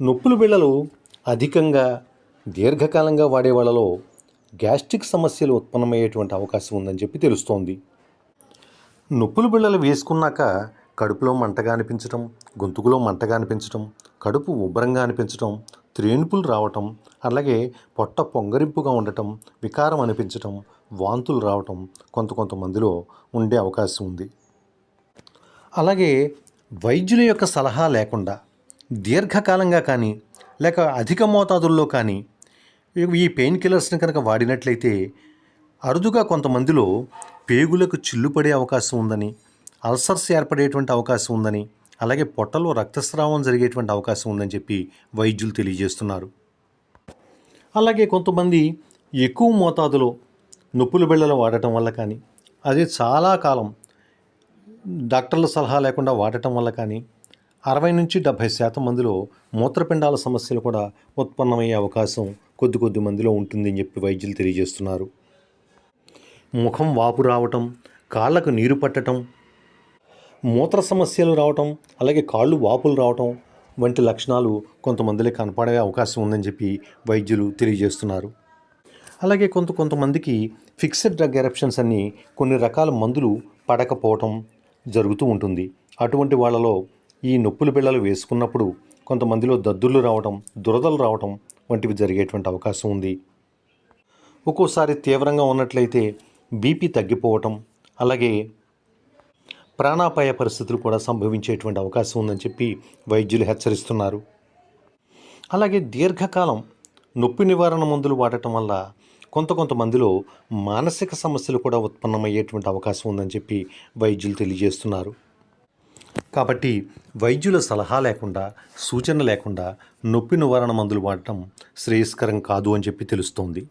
నొప్పుల బిళ్ళలు అధికంగా దీర్ఘకాలంగా వాడే వాళ్ళలో గ్యాస్ట్రిక్ సమస్యలు ఉత్పన్నమయ్యేటువంటి అవకాశం ఉందని చెప్పి తెలుస్తోంది. నొప్పుల బిళ్ళలు వేసుకున్నాక కడుపులో మంటగా అనిపించటం గొంతుకులో మంటగా అనిపించటం కడుపు ఉబ్బరంగా అనిపించటం త్రేణుపులు రావటం అలాగే పొట్ట పొంగరింపుగా ఉండటం వికారం అనిపించటం వాంతులు రావటం కొంత కొంతమందిలో ఉండే అవకాశం ఉంది. అలాగే వైద్యుల యొక్క సలహా లేకుండా దీర్ఘకాలంగా కానీ లేక అధిక మోతాదుల్లో కానీ ఈ పెయిన్ కిల్లర్స్ని కనుక వాడినట్లయితే అరుదుగా కొంతమందిలో పేగులకు చిల్లుపడే అవకాశం ఉందని అల్సర్స్ ఏర్పడేటువంటి అవకాశం ఉందని అలాగే పొట్టలో రక్తస్రావం జరిగేటువంటి అవకాశం ఉందని చెప్పి వైద్యులు తెలియజేస్తున్నారు. అలాగే కొంతమంది ఎక్కువ మోతాదులో నొప్పుల బిళ్ళలు వాడటం వల్ల కానీ అది చాలా కాలం డాక్టర్ల సలహా లేకుండా వాడటం వల్ల కానీ అరవై నుంచి డెబ్భై శాతం మందిలో మూత్రపిండాల సమస్యలు కూడా ఉత్పన్నమయ్యే అవకాశం కొద్ది కొద్ది మందిలో ఉంటుందని చెప్పి వైద్యులు తెలియజేస్తున్నారు. ముఖం వాపు రావటం కాళ్ళకు నీరు పట్టటం మూత్ర సమస్యలు రావటం అలాగే కాళ్ళు వాపులు రావటం వంటి లక్షణాలు కొంతమందిలో కనపడే అవకాశం ఉందని చెప్పి వైద్యులు తెలియజేస్తున్నారు. అలాగే కొంత కొంతమందికి ఫిక్స్డ్ డ్రగ్ ఎరప్షన్స్ అన్ని కొన్ని రకాల మందులు పడకపోవటం జరుగుతూ ఉంటుంది. అటువంటి వాళ్ళలో ఈ నొప్పుల బిళ్ళలు వేసుకున్నప్పుడు కొంతమందిలో దద్దుర్లు రావటం దురదలు రావటం వంటివి జరిగేటువంటి అవకాశం ఉంది. ఒక్కోసారి తీవ్రంగా ఉన్నట్లయితే బీపీ తగ్గిపోవటం అలాగే ప్రాణాపాయ పరిస్థితులు కూడా సంభవించేటువంటి అవకాశం ఉందని చెప్పి వైద్యులు హెచ్చరిస్తున్నారు. అలాగే దీర్ఘకాలం నొప్పి నివారణ మందులు వాడటం వల్ల కొంత కొంతమందిలో మానసిక సమస్యలు కూడా ఉత్పన్నమయ్యేటువంటి అవకాశం ఉందని చెప్పి వైద్యులు తెలియజేస్తున్నారు. కాబట్టి వైద్యుల సలహా లేకుండా సూచన లేకుండా నొప్పి నివారణ మందులు వాడటం శ్రేయస్కరం కాదు అని చెప్పి తెలుస్తోంది.